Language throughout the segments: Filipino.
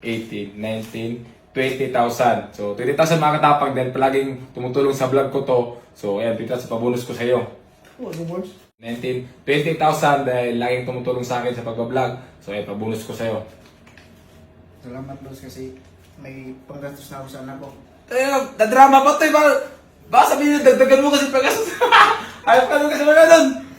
18, 19, 20,000. So, 20,000 mga katapang dahil palaging tumutulong sa vlog ko to. So, ayan, 20,000 pabonus ko sa iyo. Oh, ano boss? 19, 20,000 dahil laging tumutulong sa akin sa pag-vlog. So, ayan, pabonus ko sa iyo. Salamat boss kasi may panggastos na ako sa anak ko. Eh, na-drama pa to eh. Baka, baka sabihin nyo, dagdagan mo kasi pagkasos. Ayaw ka naman kasi mga ganun.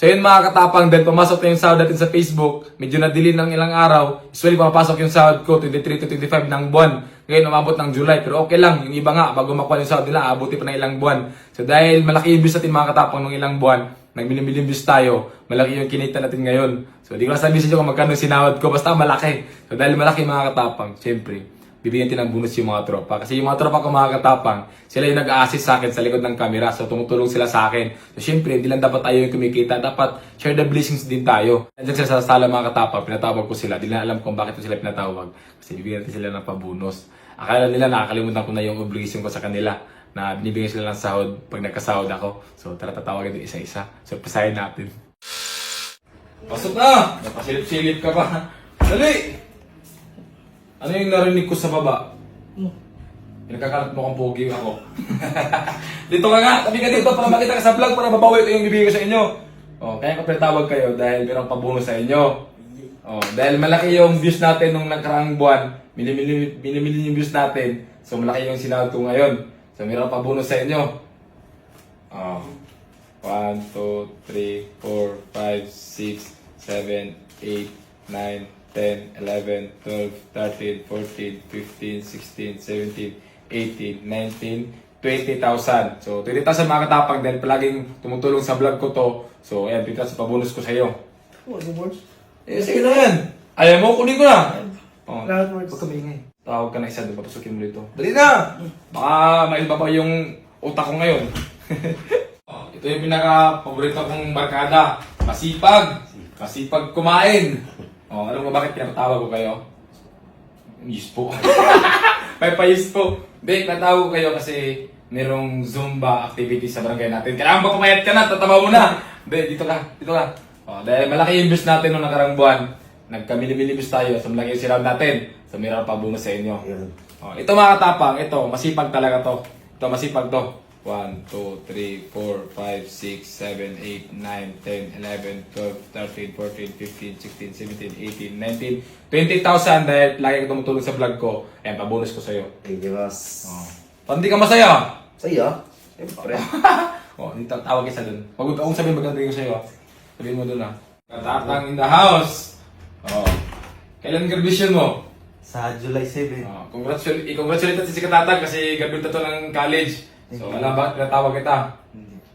So yun mga katapang, then pumasok na yung sahod natin sa Facebook. Medyo nadili ng ilang araw. Usually pumapasok yung sahod ko 23 to 25 ng buwan. Ngayon umabot ng July. Pero okay lang, yung iba nga, bago makuha yung sahod nila, abuti pa ng ilang buwan. So dahil malaki yung views natin mga katapang ng ilang buwan, nagmilimbilim views tayo, malaki yung kinita natin ngayon. So di ko na sabihin sa inyo kung magkano sinahod ko, basta malaki. So dahil malaki mga katapang, syempre, bibigyan ng bonus yung mga tropa. Kasi yung mga tropa ko mga katapang, sila yung nag-a-assist sa akin sa likod ng camera. So tumutulong sila sa akin. So syempre, hindi lang dapat tayo yung kumikita. Dapat share the blessings din tayo. Nandiyan sila sa sala mga katapang, pinatawag ko sila. Di na alam kung bakit ko sila pinatawag. Kasi bibigyan natin sila ng pabonus. Akala nila nakakalimutan ko na yung obligation ko sa kanila na binibigyan sila ng sahod pag nagkasahod ako. So tara tatawagin din isa-isa. So pasahin natin. Pasok na! Napasilip-silip ka pa. Dali! Ano yung narinig ko sa baba? Hmm. Pinagkakalat mo kang pogi ako. dito ka nga, tabi ka dito para makita ka sa vlog para mabawi ko yung bibigay ko sa inyo. Oh, kaya ko pinatawag kayo dahil mayroong pabonus sa inyo. Oh, dahil malaki yung views natin nung nakaraang buwan, milimili yung views natin. So malaki yung sinahod ko ngayon. So mayroong pabonus sa inyo. Oh. 1, 2, 3, 4, 5, 6, 7, 8, 9, 10, 11, 12, 13, 14, 15, 16, 17, 18, 19, 20,000. So, 20,000 mga katapang dahil palaging tumutulong sa vlog ko to. So, ayan, 20,000 pabonus ko sa iyo. Oh, ano boss? Eh, sige na yan. Ayaw mo, kunin ko na. Oh, Salamat boss. Huwag ka maingay. Tawag ka na isa doon, papasukin mo dito. Dali na! Baka mailba pa yung utak ko ngayon. oh, ito yung pinaka-paborito kong barkada. Masipag. Masipag kumain. Oh, alam mo bakit pinapatawag ko kayo? Yes po. May pa-yes po. Hindi, pinatawag ko kayo kasi merong Zumba activity sa barangay natin. Kailangan ba pumayat ka na? Tatama mo na. Hindi, dito ka. Dito ka. Oh, dahil malaki yung views natin nung nakarang buwan. Nagkamili-mili views tayo. So, malaki yung sinawad natin. So, meron pa bonus sa inyo. Oh, ito mga katapang, ito, masipag talaga to. Ito, masipag to. 1, 2, 3, 4, 5, 6, 7, 8, 9, 10, 11, 12, 13, 14, 15, 16, 17, 18, 19, 20,000 dahil lagi ka tumutulong sa vlog ko. Ayan, pabonus ko sa'yo. Thank you, boss. Oh. Paano di ka masaya? Sa'yo? Siyempre. oh, hindi ta- tawag isa dun. Pag akong sabihin maganda yung sa'yo, sabihin mo dun ah. Katatang in the house. Oh. Kailan graduation mo? Sa July 7. Oh, congratulate, i-congratulate natin si Katatag kasi graduate na to ng college. So, alam ba, tinatawag kita.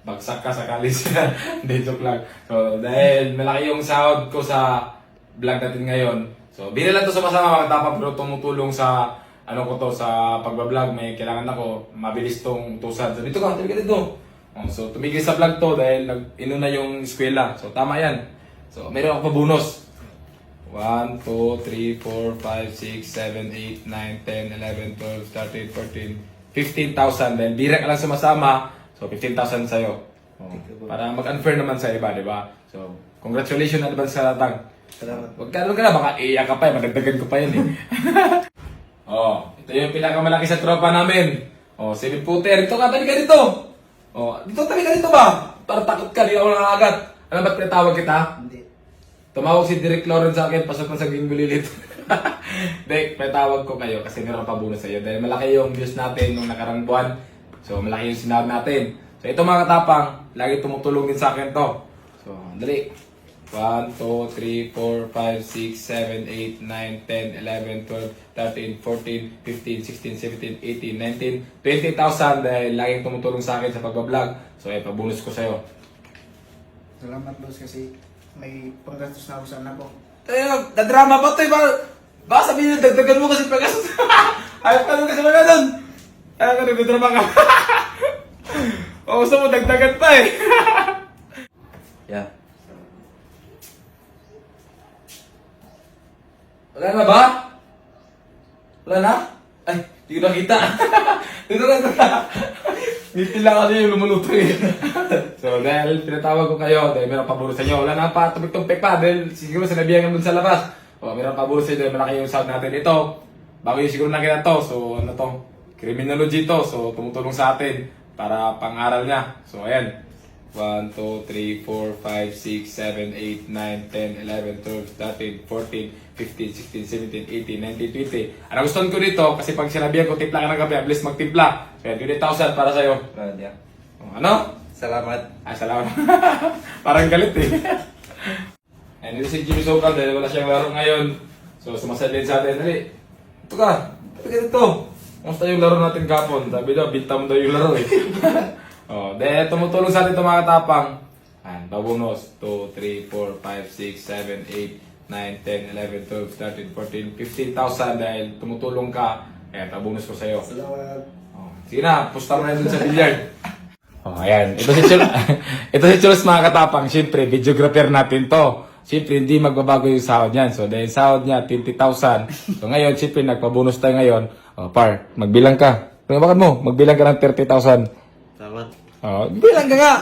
Bagsak ka sa college. Hindi, joke lang. So, dahil malaki yung sahod ko sa vlog natin ngayon. So, bili lang to sa masama mga tapang pero tumutulong sa ano ko to sa pagbablog. May kailangan ako mabilis tong tusan. So, dito ka, ka dito. Oh, so, tumigil sa vlog to dahil nag inuna yung eskwela. So, tama yan. So, meron ako pa bonus. 1, 2, 3, 4, 5, 6, 7, 8, 9, 10, 11, 12, 13, 14, 15,000. Then, bira ka lang sumasama. So, 15,000 sa'yo. Oh, para mag-unfair naman sa iba, di ba? So, congratulations na advance sa latang. Salamat. Huwag ka, huwag ka na, baka iiyak ka pa eh. Madagdagan ko pa yun eh. oh, ito yung pinakamalaki sa tropa namin. Oh, si Puter. Dito ka, tabi ka dito. Oh, dito tabi ka dito ba? Para takot ka, di ako nakakagat. Alam ba't pinatawag kita? Hindi. Tumawag si Direk Lawrence sa akin, pasok na sa Gingbulilit. Dek, may tawag ko kayo kasi meron pa bonus sa iyo. Dahil malaki yung views natin nung nakarang buwan. So, malaki yung sinahod natin. So, ito mga katapang, lagi tumutulong din sa akin to. So, dali. 1, 2, 3, 4, 5, 6, 7, 8, 9, 10, 11, 12, 13, 14, 15, 16, 17, 18, 19, 20,000 dahil laging tumutulong sa akin sa pagbablog. So, eh, pabonus ko sa'yo. Salamat boss kasi may panggastos na ako sa anak ko. Eh, na-drama pa to eh. Baka, baka sabihin nyo, dagdagan mo kasi pagkasos. Ayaw ka naman kasi wala doon. Ayaw ka nagdadrama ka. o gusto mo, dagdagan pa eh. Yeah. Wala na ba? Wala na? Ay, di ko nakita. dito na, Ngiti lang kasi yung lumulutong eh. so, dahil pinatawag ko kayo, dahil meron paburo sa inyo, wala na pa, tumik-tumpik pa, dahil siguro sinabihan dun sa labas. O, meron pa bonus dito, malaki yung sahod natin. Ito, bago yung siguro nakita to. So, ano to? Criminology to. So, tumutulong sa atin para pang-aral niya. So, ayan. 1, 2, 3, 4, 5, 6, 7, 8, 9, 10, 11, 12, 13, 14, 15, 16, 17, 18, 19, 20. Ang gustuhan ko dito, kasi pag sinabihan ko, timpla ka ng gabi, bilis magtimpla. Kaya 20,000 para sa'yo. Brad, yeah. O, Ano? Salamat. Ay, salamat. Parang galit eh. And ito si Jimmy Sokal dahil wala siyang laro ngayon. So, sumasadin sa atin. Dali, ito ka. Ito ka dito. Kamusta yung laro natin kapon? Sabi daw, binta mo daw yung laro eh. oh, dahil tumutulong sa atin ito mga katapang. Ayan, babunos. 2, 3, 4, 5, 6, 7, 8, 9, 10, 11, 12, 13, 14, 15,000 dahil tumutulong ka. Ayan, tabunus ko sa'yo. Salamat. Oh, sige na, pusta mo na dun sa billiard. oh, ayan. Ito si Chul Ito si Chulos mga katapang. Siyempre, videographer natin to. Siyempre, hindi magbabago yung sahod niyan. So, dahil sahod niya, 20,000. So, ngayon, siyempre, nagpabonus tayo ngayon. Oh, par, magbilang ka. Kung bakit mo, magbilang ka ng 30,000. Salamat. Oh, bilang ka nga.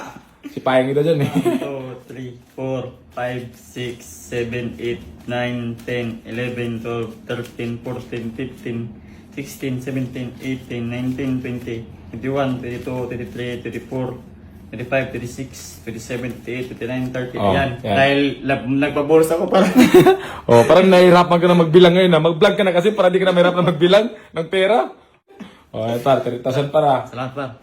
Si Payang ito dyan eh. 2, 3, 4, 5, 6, 7, 8, 9, 10, 11, 12, 13, 14, 15, 16, 17, 18, 19, 20, 21, 22, 23, 24, 25, 26, 27, 28, 29, 30. Oh, Ayan. yan. Dahil lab- nagpabolos ako para oh, parang nahihirapan ka na magbilang ngayon. Ha? Mag-vlog ka na kasi para di ka na mahirap na magbilang ng pera. Oh, ayan par, 30,000 para. Salamat pa.